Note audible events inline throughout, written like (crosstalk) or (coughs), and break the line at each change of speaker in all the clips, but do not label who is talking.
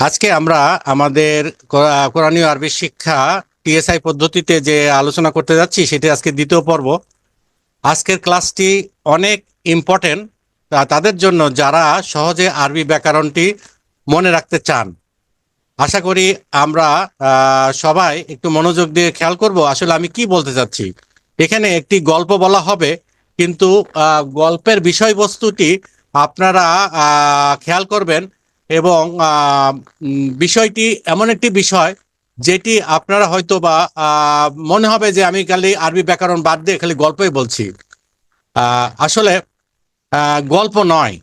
আজকে আমরা আমাদের কোরা- কোরআনীয় আরবি শিক্ষা টিএসআই পদ্ধতিতে যে আলোচনা করতে যাচ্ছি, সেটি আজকে দ্বিতীয় পর্ব। আজকের ক্লাসটি অনেক ইম্পর্টেন্ট তাদের জন্য যারা সহজে আরবি ব্যাকরণটি মনে রাখতে চান। আশা করি আমরা সবাই একটু মনোযোগ দিয়ে খেয়াল করব, আসলে আমি কি বলতে চাচ্ছি। এখানে একটি গল্প বলা হবে, কিন্তু গল্পের বিষয়বস্তুটি আপনারা খেয়াল করবেন এবং বিষয়টি এমন একটি বিষয় যেটি আপনারা হয়তো বা মনে হবে যে আমি খালি আরবি ব্যাকরণ বাদ দিয়ে খালি গল্পই বলছি। আসলে গল্প নয়।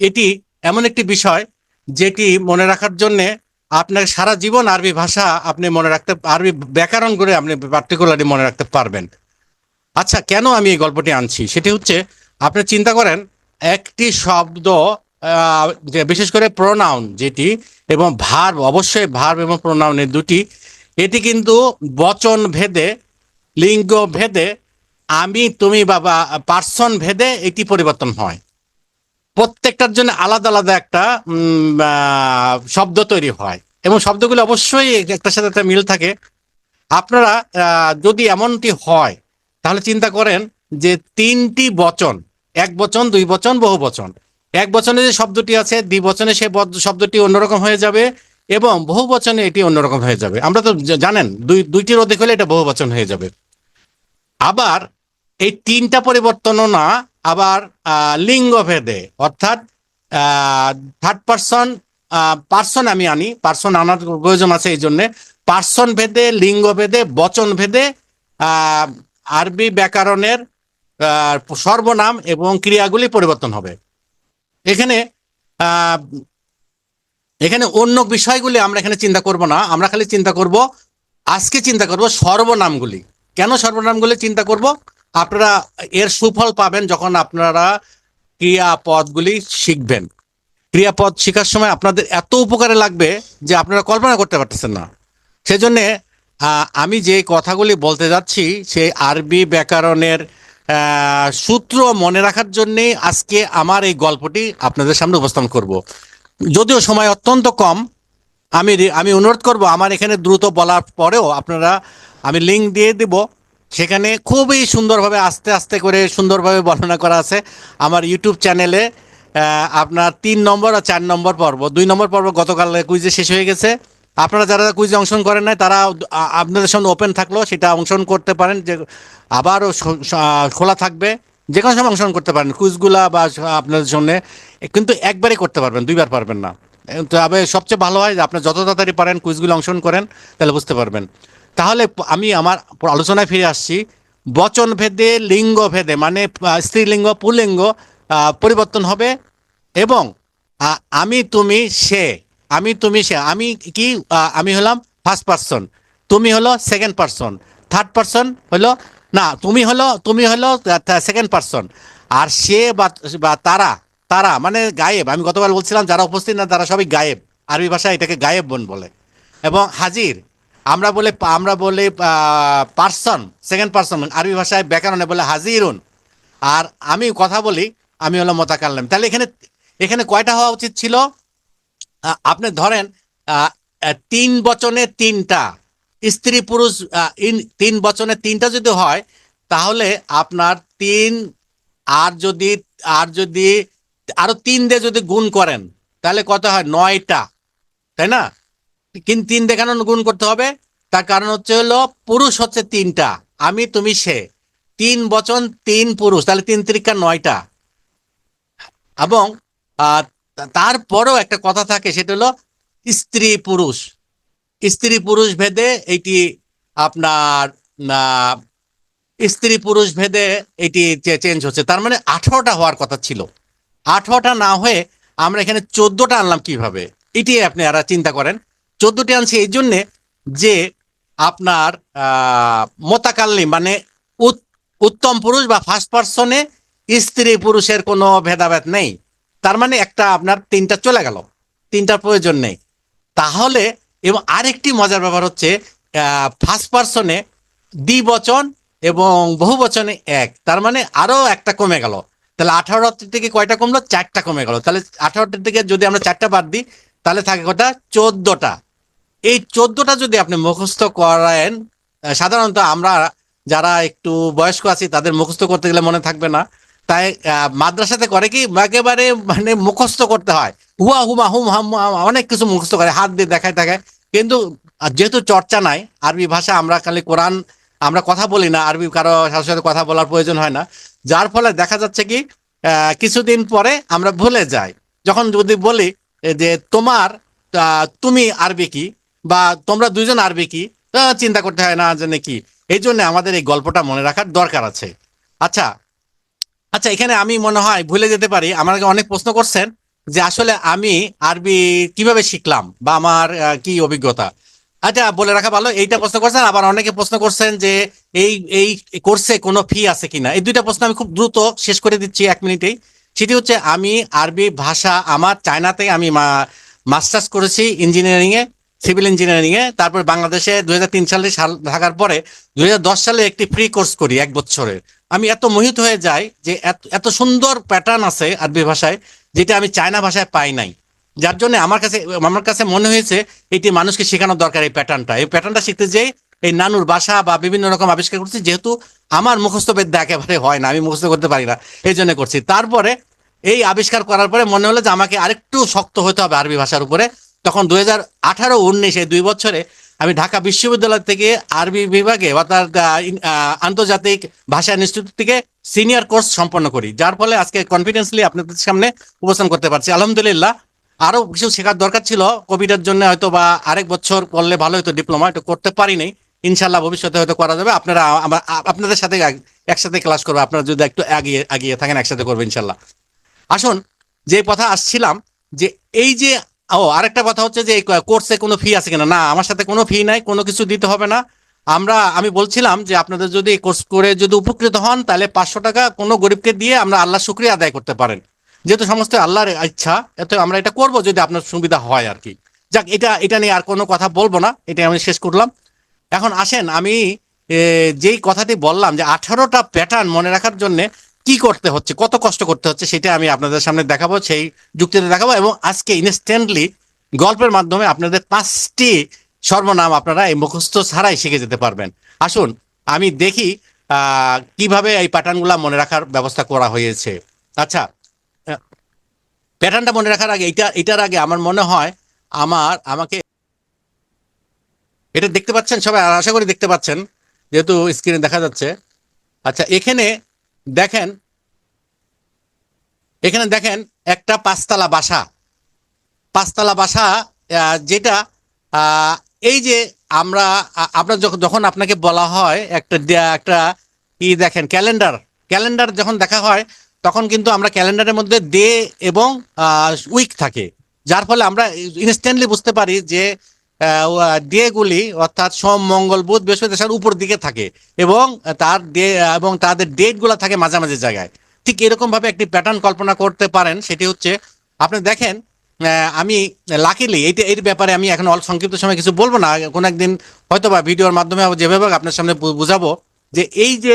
এটি এমন একটি বিষয় যেটি মনে রাখার জন্যে আপনার সারা জীবন আরবি ভাষা আপনি মনে রাখতে, আরবি ব্যাকরণ করে আপনি পার্টিকুলারলি মনে রাখতে পারবেন। আচ্ছা কেন আমি এই গল্পটি আনছি? সেটি হচ্ছে, আপনি চিন্তা করেন, একটি শব্দ বিশেষ করে প্রোনাউন যেটি এবং ভার্ব অবশ্যই ভার্ব এবং প্রোনাউনের দুটি, এটি কিন্তু বচন ভেদে, লিঙ্গ ভেদে, আমি, তুমি, বাবা পার্সন ভেদে এটি পরিবর্তন হয়। প্রত্যেকটার জন্য আলাদা আলাদা একটা শব্দ তৈরি হয়। এবং শব্দগুলো অবশ্যই একটার সাথে একটা মিল থাকে। আপনারা যদি এমনটি হয়, তাহলে চিন্তা করেন যে তিনটি বচন, এক বচন, দুই বচন, বহু বচন এক বচনে যে শব্দটি আছে, দ্বি বচনে সে বদ- শব্দটি অন্যরকম হয়ে যাবে এবং বহু বচনে এটি অন্যরকম হয়ে যাবে। আমরা তো জানেন, দুই দুইটির অধিক হলে এটা বহু বচন হয়ে যাবে। আবার এই তিনটা পরিবর্তনও না, আবার লিঙ্গ ভেদে। অর্থাৎ থার্ড পার্সন পার্সন আমি আনি পার্সন আনার প্রয়োজন আছে এই জন্যে। পার্সন ভেদে, লিঙ্গ ভেদে, বচন ভেদে আরবি ব্যাকরণের সর্বনাম এবং ক্রিয়াগুলি পরিবর্তন হবে। এখানে এখানে অন্য বিষয়গুলি আমরা এখানে চিন্তা করব না। আমরা খালি চিন্তা করব, আজকে চিন্তা করব সর্বনামগুলি। কেন সর্বনামগুলি চিন্তা করব? আপনারা এর সুফল পাবেন যখন আপনারা ক্রিয়াপদগুলি শিখবেন। ক্রিয়াপদ শেখার সময় আপনাদের এত উপকারে লাগবে যে আপনারা কল্পনা করতে পারতেছেন না। সেজন্যে আমি যে কথাগুলি বলতে যাচ্ছি, সেই আরবি ব্যাকরণের সূত্র মনে রাখার জন্যে আজকে আমার এই গল্পটি আপনাদের সামনে উপস্থাপন করব। যদিও সময় অত্যন্ত কম, আমি আমি অনুরোধ করব, আমার এখানে দ্রুত বলার পরেও আপনারা, আমি লিঙ্ক দিয়ে দেব। সেখানে খুবই সুন্দরভাবে আস্তে আস্তে করে সুন্দরভাবে বর্ণনা করা আছে। আমার ইউটিউব চ্যানেলে আপনার তিন নম্বর আর চার নম্বর পর্ব। দুই নম্বর পর্ব গতকাল কুইজে শেষ হয়ে গেছে। আপনারা যারা কুইজে অংশগ্রহণ করেন নাই তারা আপনাদের সামনে ওপেন থাকল সেটা অংশগ্রহণ করতে পারেন যে আবারও খোলা থাকবে যে কোনো সময় অংশগ্রহণ করতে পারেন কুইজগুলা বা আপনাদের সামনে কিন্তু একবারই করতে পারবেন দুইবার পারবেন না। তবে সবচেয়ে ভালো হয় যে আপনি যত তাড়াতাড়ি পারেন কুইজগুলো অংশগ্রহণ করেন তাহলে বুঝতে পারবেন। তাহলে আমি আমার আলোচনায় ফিরে আসছি। বচন ভেদে লিঙ্গ ভেদে মানে স্ত্রীলিঙ্গ পুল্লিঙ্গ আহ, পরিবর্তন হবে এবং আমি তুমি সে। আমি তুমি সে, আমি কি আমি হলাম ফার্স্ট পার্সন তুমি হলো সেকেন্ড পার্সন থার্ড পার্সন হলো, না, তুমি হলো তুমি হলো সেকেন্ড পার্সন আর সে বা তারা তারা মানে গায়েব। আমি গতবার বলছিলাম, যারা উপস্থিত না, তারা সবই গায়েব। আরবি ভাষায় এটাকে গায়েব বোন বলে। এবং হাজির, আমরা বলে আমরা বলে পার্সন সেকেন্ড পার্সন আরবি ভাষায় ব্যাকরণে বলে হাজিরুন। আর আমি কথা বলি, আমি হলো মোতাকাল্লাম তাহলে এখানে এখানে কয়টা হওয়া উচিত ছিল? আপনি ধরেন তিন বচনে তিনটা, স্ত্রী পুরুষ তিন বচনে তিনটা যদি হয়, তাহলে আপনার তিন, আর যদি আর যদি, আরও তিন দিয়ে যদি গুণ করেন, তাহলে কত হয়? নয়টা, তাই না? কিন্তু তিন দিয়ে কেন গুণ করতে হবে? তার কারণ হচ্ছে হলো, পুরুষ হচ্ছে তিনটা, আমি, তুমি, সে। তিন বচন, তিন পুরুষ, তাহলে তিন তিরিকা নয়টা। এবং তারপরেও একটা কথা থাকে, সেটা হলো স্ত্রী পুরুষ। স্ত্রী পুরুষ ভেদে এটি আপনার স্ত্রী পুরুষ ভেদে এটি চেঞ্জ হচ্ছে। তার মানে আঠারোটা হওয়ার কথা ছিল। আঠারোটা না হয়ে আমরা এখানে চোদ্দটা আনলাম কীভাবে? এটি আপনি আর চিন্তা করেন। চোদ্দটি আনছি এই জন্যে যে আপনার মোতাকাল্লি মানে উত- উত্তম পুরুষ বা ফার্স্ট পার্সনে স্ত্রী পুরুষের কোনো ভেদাভেদ নেই। তার মানে একটা আপনার তিনটা চলে গেল। তিনটার প্রয়োজন নেই। তাহলে এবং আরেকটি মজার ব্যাপার হচ্ছে ফার্স্ট পার্সনে দ্বিবচন এবং বহু বচনে এক। তার মানে আরও একটা কমে গেল। তাহলে আঠারোটি থেকে কয়টা কমলো? চারটা কমে গেল। তাহলে আঠারোটি থেকে যদি আমরা চারটা বাদ দিই, তাহলে থাকে কটা? চোদ্দটা। এই চোদ্দটা যদি আপনি মুখস্থ করেন সাধারণত আমরা যারা একটু বয়স্ক আছি, তাদের মুখস্থ করতে গেলে মনে থাকবে না। তাই মাদ্রাসাতে করে কি একেবারে মানে মুখস্থ করতে হয়। হুয়া হুমা হুম হাম অনেক কিছু মুখস্থ করে, হাত দিয়ে দেখায় দেখায় কিন্তু যেহেতু চর্চা নাই, আরবি ভাষা আমরা খালি কোরআন, আমরা কথা বলি না, আরবি কারও সাথে সাথে কথা বলার প্রয়োজন হয় না। যার ফলে দেখা যাচ্ছে কি কিছুদিন পরে আমরা ভুলে যাই। যখন যদি বলি যে তোমার তুমি আরবি কি, বা তোমরা দুইজন আরবি কি চিন্তা করতে হয় না জানে কি এই জন্য আমাদের এই গল্পটা মনে রাখার দরকার আছে। আচ্ছা আচ্ছা এখানে আমি মনে হয় ভুলে যেতে পারি। আমাকে অনেক প্রশ্ন করছেন যে আসলে আমি আরবি কীভাবে শিখলাম বা আমার কি অভিজ্ঞতা? আচ্ছা বলে রাখা ভালো, এইটা প্রশ্ন করছেন। আবার অনেকে প্রশ্ন করছেন যে এই এই কোর্সে কোনো ফি আছে কিনা? এই দুইটা প্রশ্ন আমি খুব দ্রুত শেষ করে দিচ্ছি এক মিনিটেই। সেটি হচ্ছে, আমি আরবি ভাষা আমার চায়নাতে আমি মাস্টার্স করেছি ইঞ্জিনিয়ারিং এ সিভিল ইঞ্জিনিয়ারিং এ তারপর বাংলাদেশে দুই সালে সাল থাকার পরে দুই হাজার দশ সালে একটি ফ্রি কোর্স করি এক বছরের। আমি এত মোহিত হয়ে যাই যে এত সুন্দর প্যাটার্ন আছে আরবি ভাষায়, যেটা আমি চায়না ভাষায় পাই নাই। যার জন্য আমার কাছে আমার কাছে মনে হয়েছে এটি মানুষকে শেখানো দরকার এই প্যাটার্নটা এই প্যাটার্নটা শিখতে যেয়ে এই নানুর বাসা বা বিভিন্ন রকম আবিষ্কার করছি, যেহেতু আমার মুখস্থ বিদ্যা একেবারে হয় না, আমি মুখস্থ করতে পারি না, এই জন্য করছি। তারপরে এই আবিষ্কার করার পরে মনে হলো যে আমাকে আরেকটু শক্ত হতে হবে আরবি ভাষার উপরে। তখন দুই হাজার আঠারো, উনিশে দুই বছরে আমি ঢাকা বিশ্ববিদ্যালয় থেকে আরবি বিভাগে অর্থাৎ আন্তর্জাতিক ভাষা ইনস্টিটিউট থেকে সিনিয়র কোর্স সম্পন্ন করি, যার ফলে আজকে কনফিডেন্সলি আপনাদের সামনে উপস্থান করতে পারছি। আলহামদুলিল্লাহ আরও কিছু শেখার দরকার ছিল কোভিডের জন্য হয়তো বা আরেক বছর করলে ভালো হতো ডিপ্লোমা এটা করতে পারিনি। ইনশাল্লাহ ভবিষ্যতে হয়তো করা যাবে। আপনারা আপনাদের সাথে একসাথে ক্লাস করব, আপনারা যদি একটু এগিয়ে এগিয়ে থাকেন, একসাথে করব ইনশাল্লাহ আসুন, যে কথা আসছিলাম, যে এই যে ও, আরেকটা কথা হচ্ছে যে কোর্সে কোনো ফি আছে কিনা? না, আমার সাথে কোনো ফি নাই, কোনো কিছু দিতে হবে না। আমরা, আমি বলছিলাম যে আপনাদের যদি কোর্স করে যদি উপকৃত হন, তাহলে পাঁচশো টাকা কোনো গরিবকে দিয়ে আমরা আল্লাহ শুক্রিয়া আদায় করতে পারেন। যেহেতু সমস্ত আল্লাহর ইচ্ছা, এত আমরা এটা করব যদি আপনার সুবিধা হয় আর কি। যাক, এটা এটা নিয়ে আর কোনো কথা বলব না এটা আমি শেষ করলাম। এখন আসেন, আমি যেই কথাটি বললাম যে আঠারোটা প্যাটার্ন মনে রাখার জন্য কি করতে হচ্ছে, কত কষ্ট করতে হচ্ছে সেটা আমি আপনাদের সামনে দেখাবো, সেই যুক্তিতে দেখাবো এবং আজকে ইনস্ট্যান্টলি গল্পের মাধ্যমে আপনাদের পাঁচটি সর্বনাম আপনারা এই মুখস্থ ছাড়াই শিখে যেতে পারবেন। আসুন, আমি দেখি কীভাবে এই প্যাটার্নগুলো মনে রাখার ব্যবস্থা করা হয়েছে। আচ্ছা প্যাটার্নটা মনে রাখার আগে এটা এটার আগে আমার মনে হয় আমার, আমাকে এটা দেখতে পাচ্ছেন সবাই? আশা করি দেখতে পাচ্ছেন, যেহেতু স্ক্রিনে দেখা যাচ্ছে। আচ্ছা এখানে দেখেন, এখানে দেখেন একটা পাঁচতলা বাসা। পাঁচতলা বাসা যেটা এই যে আমরা আপনার যখন যখন আপনাকে বলা হয় একটা একটা ই দেখেন, ক্যালেন্ডার। ক্যালেন্ডার যখন দেখা হয়, তখন কিন্তু আমরা ক্যালেন্ডারের মধ্যে ডে এবং উইক থাকে। যার ফলে আমরা ইনস্ট্যান্টলি বুঝতে পারি যে ডে গুলি অর্থাৎ সোম, মঙ্গল, বুধ, বৃহস্পতি তার উপর দিকে থাকে এবং তার ডে, এবং তাদের ডেটগুলো থাকে মাঝামাঝি জায়গায়। ঠিক এরকমভাবে একটি প্যাটার্ন কল্পনা করতে পারেন, সেটি হচ্ছে, আপনি দেখেন আমি লাকিলি এইটা এর ব্যাপারে আমি এখন অল্প সংক্ষিপ্ত সময় কিছু বলব না, কোনো একদিন হয়তো বা ভিডিওর মাধ্যমে যেভাবে আপনার সামনে বুঝাবো যে এই যে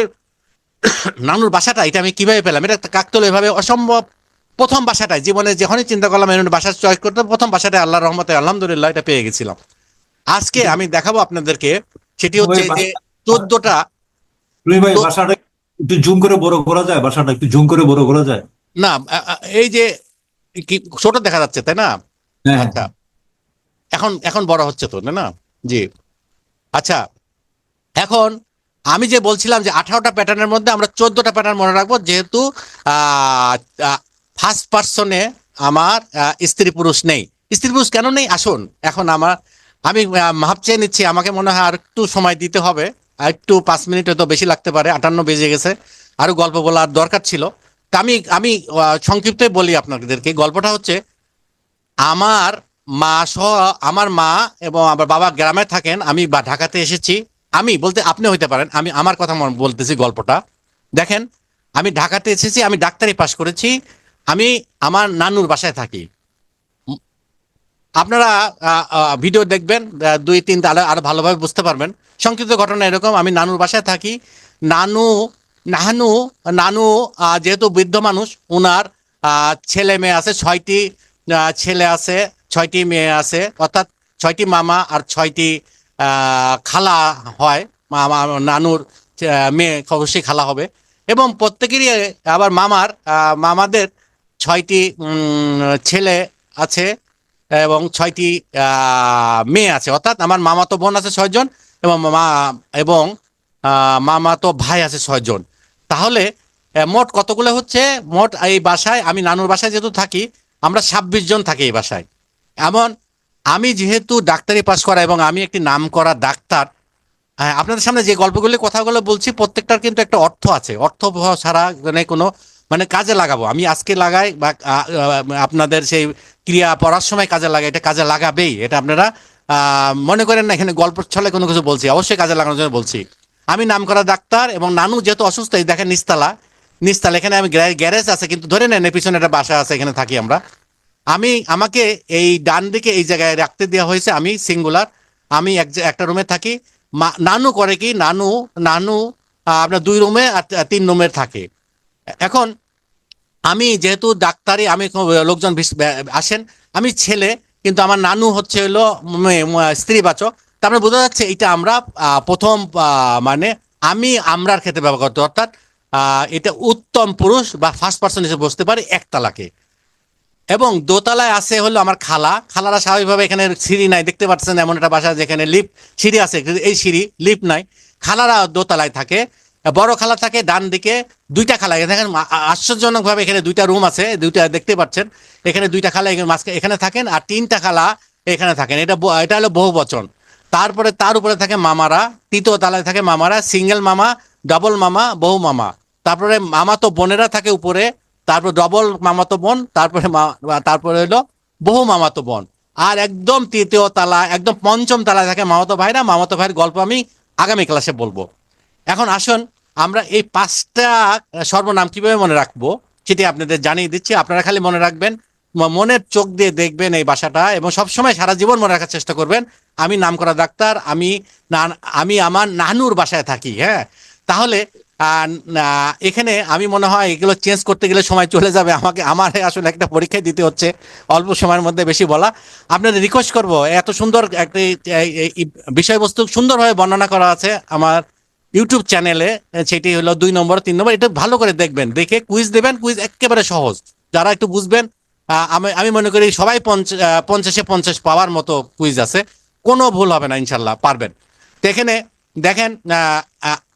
(coughs) নানুর বাসাটা, এটা আমি কীভাবে পেলাম? এটা কাকতল এভাবে অসম্ভব। প্রথম বাসাটায়, জীবনে যখনই চিন্তা করলাম এরকম বাসা চয়েস করতে, প্রথম বাসাটায় আল্লাহ রহমতে আলহামদুলিল্লাহ, এটা পেয়ে গেছিলাম। আজকে আমি দেখাবো আপনাদেরকে সেটি হচ্ছে যে চোদ্দটা
ভাই একটু জুম করে বড় করা যায়? বাসাটা একটু জুম করে বড় করা যায়?
না এই যে কি ছোট দেখা যাচ্ছে তাই না?
হ্যাঁ
আচ্ছা। এখন এখন বড় হচ্ছে তো তাই না? জি। আচ্ছা এখন আমি যে বলছিলাম যে আঠারোটা প্যাটার্নের মধ্যে আমরা চোদ্দটা প্যাটার্ন মনে রাখব যেহেতু ফার্স্ট পার্সনে আমার স্ত্রী পুরুষ নেই। স্ত্রী পুরুষ কেন নেই? আসুন এখন আমার আমি মাপ চেয়ে নিচ্ছি আমাকে মনে হয় আর একটু সময় দিতে হবে। আর একটু পাঁচ মিনিট হয়তো বেশি লাগতে পারে আটান্ন বেজে গেছে। আরও গল্প বলার দরকার ছিল। তা আমি আমি আহ, সংক্ষিপ্ত বলি আপনাদেরকে। গল্পটা হচ্ছে আমার মা সহ আমার মা এবং আমার বাবা গ্রামে থাকেন আমি বা ঢাকাতে এসেছি। আমি বলতে আপনি হইতে পারেন আমি আমার কথা বলতেছি গল্পটা। দেখেন আমি ঢাকাতে এসেছি আমি ডাক্তারি পাশ করেছি আমি আমার নানুর বাসায় থাকি। আপনারা ভিডিও দেখবেন দুই, তিন, তাহলে আরও ভালোভাবে বুঝতে পারবেন। সংক্ষিপ্ত ঘটনা এরকম, আমি নানুর বাসায় থাকি। নানু নাহানু নানু যেহেতু বৃদ্ধ মানুষ ওনার ছেলে মেয়ে আছে, ছয়টি ছেলে আছে, ছয়টি মেয়ে আছে, অর্থাৎ ছয়টি মামা আর ছয়টি খালা হয়। মামা, নানুর মেয়ে অবশ্যই খালা হবে। এবং প্রত্যেকেরই আবার মামার মামাদের ছয়টি ছেলে আছে। এবং ছয়টি মেয়ে আছে। অর্থাৎ আমার মামাতো বোন আছে ছয়জন এবং মা, এবং মামাতো ভাই আছে ছয়জন তাহলে মোট কতগুলো হচ্ছে? মোট এই বাসায়, আমি নানুর বাসায় যেহেতু থাকি, আমরা ছাব্বিশ জন থাকি এই বাসায়। এমন, আমি যেহেতু ডাক্তারি পাস করা এবং আমি একটি নাম করা ডাক্তার আপনাদের সামনে যে গল্পগুলি, কথাগুলো বলছি, প্রত্যেকটার কিন্তু একটা অর্থ আছে। অর্থ ছাড়া মানে কোনো মানে কাজে লাগাবো। আমি আজকে লাগাই বা আপনাদের সেই ক্রিয়া পড়ার সময় কাজে লাগাই এটা কাজে লাগাবেই। এটা আপনারা মনে করেন না, এখানে গল্প ছলে কোনো কিছু বলছি, অবশ্যই কাজে লাগানোর জন্য বলছি। আমি নাম করা ডাক্তার এবং নানু যেহেতু অসুস্থ, এই দেখেন নিস্তালা। নিস্তালা, এখানে আমি গ্যা- গ্যারেজ আছে, কিন্তু ধরে নেন পিছনে একটা বাসা আছে, এখানে থাকি আমরা। আমি, আমাকে এই ডান দিকে এই জায়গায় রাখতে দেওয়া হয়েছে, আমি সিঙ্গুলার, আমি এক একটা রুমে থাকি। মা- নানু করে কি? নানু নানু আপনার দুই রুমে আর তিন রুমের থাকে। এখন আমি যেহেতু ডাক্তারি আমি লোকজন আসেন আমি ছেলে কিন্তু আমার নানু হচ্ছে হলো মেয়ে, ম- স্ত্রীবাচক। তারপরে বোঝা যাচ্ছে এটা আমরা প্রথম মানে আমি আমরার ক্ষেত্রে ব্যবহার করতে অর্থাৎ এটা উত্তম পুরুষ বা ফার্স্ট পার্সন হিসেবে বসতে পারে একতলাকে এবং দোতলায় আছে হলো আমার খালা। খালারা স্বাভাবিকভাবে এখানে সিঁড়ি নাই। দেখতে পাচ্ছেন এমন একটা বাসা যেখানে লিফট সিঁড়ি আছে এই সিঁড়ি লিফট নাই। খালারা দোতলায় থাকে। বড় খালা থাকে, ডান দিকে দুইটা খালা। দেখেন আশ্চর্যজনকভাবে এখানে দুইটা রুম আছে, দুইটা দেখতে পাচ্ছেন। এখানে দুইটা খালা মাঝখানে, এখানে থাকেন আর তিনটা খালা এখানে থাকেন। এটা এটা হলো বহু বচন তারপরে, তার উপরে থাকে মামারা, তৃতীয় তলায় থাকে মামারা, সিঙ্গেল মামা, ডবল মামা, বহু মামা। তারপরে মামা তো বোনেরা থাকে উপরে, তারপর ডবল মামাতো বোন, তারপরে তারপরে হলো বহু মামাতো বোন। আর একদম তৃতীয় তালা, একদম পঞ্চম তালায় থাকে মামাতো ভাইরা। মামাতো ভাইয়ের গল্প আমি আগামী ক্লাসে বলব। এখন আসুন আমরা এই পাঁচটা সর্বনাম কীভাবে মনে রাখব সেটি আপনাদের জানিয়ে দিচ্ছি। আপনারা খালি মনে রাখবেন মনের চোখ দিয়ে দেখবেন এই বাসাটা এবং সবসময় সারা জীবন মনে রাখার চেষ্টা করবেন। আমি নাম করা ডাক্তার, আমি আমি আমার নানুর বাসায় থাকি হ্যাঁ? তাহলে এখানে আমি মনে হয় এগুলো চেঞ্জ করতে গেলে সময় চলে যাবে। আমাকে, আমার আসলে একটা পরীক্ষায় দিতে হচ্ছে, অল্প সময়ের মধ্যে বেশি বলা। আপনাদের রিকোয়েস্ট করব, এত সুন্দর একটি বিষয়বস্তু সুন্দরভাবে বর্ণনা করা আছে আমার ইউটিউব চ্যানেলে সেটি হলো দুই নম্বর, তিন নম্বর, এটা ভালো করে দেখবেন। দেখে কুইজ দেবেন কুইজ একেবারে সহজ। যারা একটু বুঝবেন আমি আমি মনে করি সবাই পঞ্চ- পঞ্চাশে পঞ্চাশ পাওয়ার মতো কুইজ আছে। কোনো ভুল হবে না, ইনশাল্লাহ, পারবেন। তো এখানে দেখেন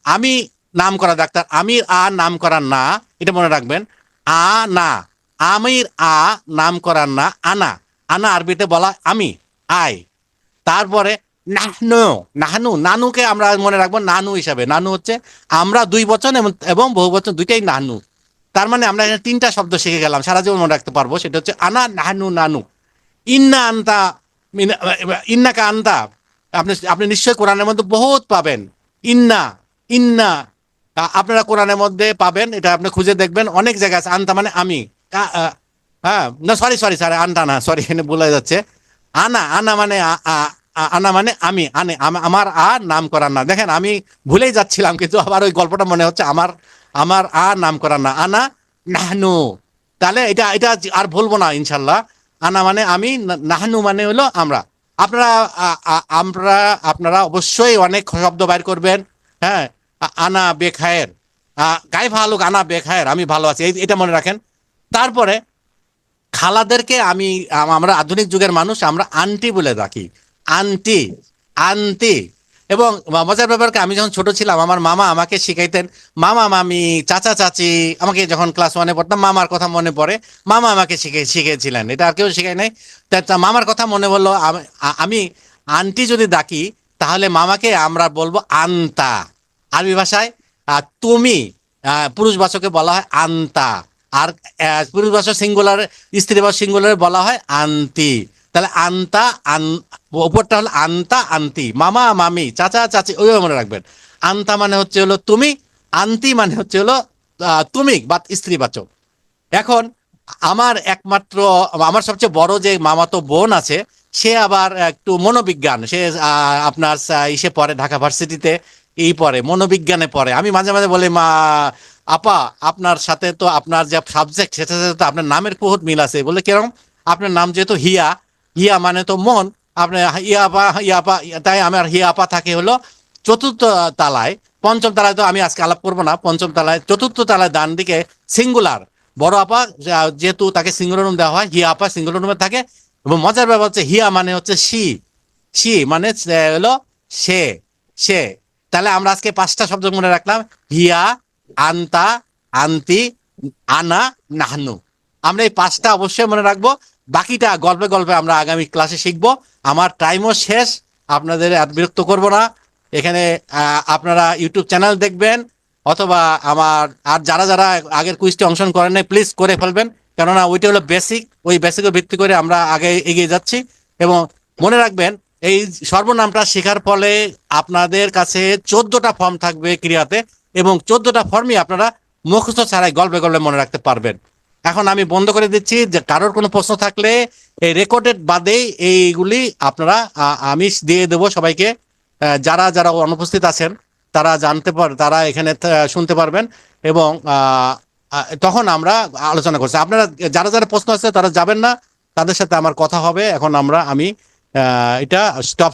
আমি নাম করা ডাক্তার আমির আ নাম করা না, এটা মনে রাখবেন, আ না, আমির আ নাম করা না, আনা। আনা আরবিতে বলা আমি, আই। তারপরে নাহনু নাহনু, নানুকে আমরা মনে রাখব নানু হিসাবে। নানু হচ্ছে আমরা দুই বচন এবং এবং বহু বচন, দুইটাই নানু। তার মানে আমরা এখানে তিনটা শব্দ শিখে গেলাম, সারা জীবন মনে রাখতে পারব। সেটা হচ্ছে আনা, নাহানু, নানু। ইন্না, আন্তা ইন্নাকা, আন্তা। আপনি আপনি নিশ্চয়ই কোরআনের মধ্যে বহুত পাবেন। ইন্না ইন্না। আপনারা কোরআনের মধ্যে পাবেন, এটা আপনি খুঁজে দেখবেন। অনেক জায়গা আছে, আন্তা মানে আমি। হ্যাঁ না সরি সরি স্যার আনটা না সরি এখানে বলে যাচ্ছে। আনা আনা মানে আনা মানে আমি, আনে, আম- আমার আ নাম করার না। দেখেন, আমি ভুলেই যাচ্ছিলাম, কিন্তু আবার ওই গল্পটা মনে হচ্ছে আমার আমার আ নাম করার না। আনা নাহনু। তাহলে এটা এটা আর বলব না, ইনশাল্লাহ। আনা মানে আমি নাহনু মানে হলো আমরা। আপনারা আমরা, আপনারা অবশ্যই অনেক শব্দ বাইর করবেন। হ্যাঁ আনা বেখায়ের। গায়ে ভালো আনা বেখায়ের, আমি ভালো আছি এটা মনে রাখেন। তারপরে, খালাদেরকে আমি আমরা আধুনিক যুগের মানুষ, আমরা আন্টি বলে ডাকি। Aunty aunty. এবং মজার ব্যাপারকে আমি যখন ছোট ছিলাম আমার মামা আমাকে শিখাইতেন মামা মামি চাচা চাচি। আমাকে যখন ক্লাস ওয়ানে পড়তাম মামার কথা মনে পড়ে। মামা আমাকে শিখে শিখেছিলেন এটা আর কেউ শিখাই নাই। তা মামার কথা মনে বলল আমি আন্টি যদি ডাকি তাহলে মামাকে আমরা বলব আন্তা। আরবি ভাষায় তুমি আহ, পুরুষ বাচকে বলা হয় আন্তা। আর আহ, পুরুষ বাচক সিঙ্গুলার স্ত্রী বাচক সিঙ্গুলার বলা হয় আন্তি তাহলে আন্তা, আন, ওপরটা হলো আন্তা, আন্তি, মামা, মামি, চাচা, চাচি, ওইভাবে মনে রাখবেন। আন্তা মানে হচ্ছে হলো তুমি, আন্তি মানে হচ্ছে হলো তুমি বা স্ত্রীবাচক। এখন আমার একমাত্র, আমার সবচেয়ে বড় যে মামাতো বোন আছে, সে আবার একটু মনোবিজ্ঞান, সে আপনার ইসে পড়ে ঢাকা ভার্সিটিতে এই পড়ে, মনোবিজ্ঞানে পড়ে। আমি মাঝে মাঝে বলি, মা, আপা, আপনার সাথে তো আপনার যে সাবজেক্ট সেটার সাথে তো আপনার নামের বহুত মিল আছে। বলে কীরকম? আপনার নাম যেহেতু হিয়া হিয়া মানে তো মন আপনার ইয়াপা ইয়াপা তাই আমার হিয়াপা থাকে হলো চতুর্থ তালায়, পঞ্চম তলায় তো আমি আজকে আলাপ করব না, পঞ্চম তলায়, চতুর্থ তলায় ডান দিকে সিঙ্গুলার, বড় আপা যেহেতু তাকে সিঙ্গুলার রুম দেওয়া হয়, হিয়া আপা সিঙ্গুলার রুমে থাকে, এবং মজার ব্যাপার হচ্ছে হিয়া মানে হচ্ছে সি সি মানে হলো সে সে। তাহলে আমরা আজকে পাঁচটা শব্দ মনে রাখলাম, হিয়া, আন্তা, আন্তি, আনা, নাহনু। আমরা এই পাঁচটা অবশ্যই মনে রাখব। বাকিটা গল্পে গল্পে আমরা আগামী ক্লাসে শিখব। আমার টাইমও শেষ, আপনাদের আর বিরক্ত করব না। এখানে আপনারা ইউটিউব চ্যানেল দেখবেন, অথবা আমার, আর যারা যারা আগের কুইজটি অংশগ্রহণ করেন নাই প্লিজ করে ফেলবেন। কেননা ওইটা হলো বেসিক ওই বেসিকের ভিত্তি করে আমরা আগে এগিয়ে যাচ্ছি। এবং মনে রাখবেন, এই সর্বনামটা শেখার ফলে আপনাদের কাছে চোদ্দটা ফর্ম থাকবে ক্রিয়াতে, এবং চোদ্দটা ফর্মই আপনারা মুখস্থ ছাড়াই গল্পে গল্পে মনে রাখতে পারবেন। এখন আমি বন্ধ করে দিচ্ছি যে কারোর কোনো প্রশ্ন থাকলে এই রেকর্ডেড বাদেই এইগুলি আপনারা আমি দিয়ে দেবো সবাইকে। যারা যারা অনুপস্থিত আছেন, তারা জানতে পার, তারা এখানে শুনতে পারবেন এবং তখন আমরা আলোচনা করছি। আপনারা যারা যারা প্রশ্ন আছে তারা যাবেন না, তাদের সাথে আমার কথা হবে। এখন আমরা, আমি এটা স্টপ